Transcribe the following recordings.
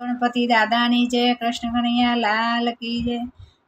ગણપતિ દાદાની જય, કૃષ્ણ કનૈયા, લાલ કી જય.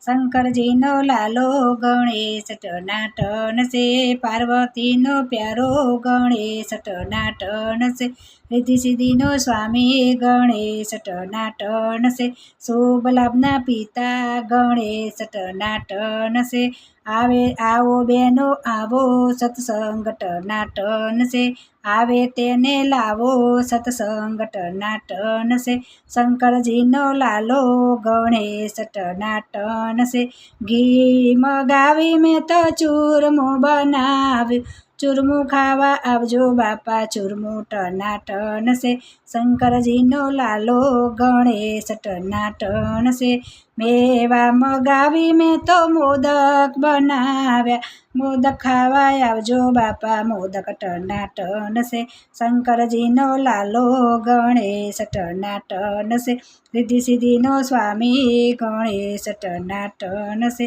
શંકરજીનો લાલો ગણેશ, ટનાટન છે પાર્વતીનો પ્યારો ગણેશ, ટનાટન છે રિદ્ધિ સિદ્ધિનો સ્વામી ગણેશ, ટનાટન છે શુભ લાભના પિતા ગણેશ, ટનાટન છે આવે, આવો બેનો, આવો સત્સંગ ટનાટન છે આવે તેને લાવો સત્સંગ ટનાટન છે શંકરજીનો લાલો ગણેશ ટનાટન છે ઘી મગાવી મેં તો ચૂરમું બનાવ્યું. ચૂરમું ખાવા આવજો બાપા, ચૂરમું ટનાટન છે શંકરજીનો લાલો ગણેશ ટનાટન છે મેવા મગાવી મેં તો મોદક બનાવ્યા. મોદક ખાવા આવજો બાપા, મોદક ટનાટન છે શંકરજીનો લાલો ગણેશ ટનાટન છે રિદ્ધિ સિદ્ધિનો સ્વામી ગણેશ ટનાટન છે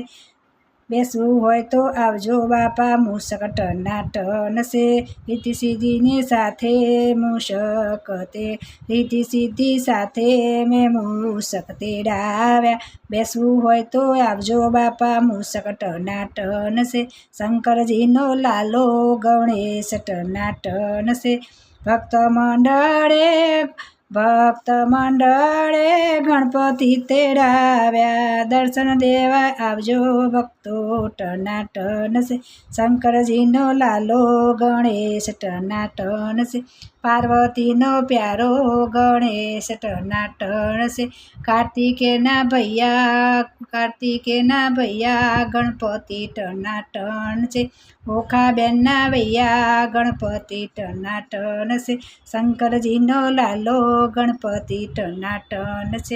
બેસવું હોય તો આવજો બાપા મૂષક ટનાટન છે રીતિ સિદ્ધિની સાથે મૂષક તે. રીતિ સિદ્ધિ સાથે મેં મૂષક તેડાવ્યા. બેસવું હોય તો આવજો બાપા મૂષક ટનાટન છે શંકરજીનો લાલો ગણેશ ટનાટન છે ભક્ત મંડળે ભક્ત મંડળે ગણપતિ તેડાવ્યા. દર્શન દેવા આવજો ભક્તો, ટનાટન છે શંકરજીનો લાલો ગણેશ, ટનાટન છે પાર્વતીનો પ્યારો ગણેશ, ટનાટન છે કાર્તિકેના ભૈયા કાર્તિકેના ભૈયા, ગણપતિ, ટનાટન છે ઓખાબેનના ભૈયા, ગણપતિ, ટનાટન છે શંકરજીનો લાલો ગણપતિ ટનાટન છે.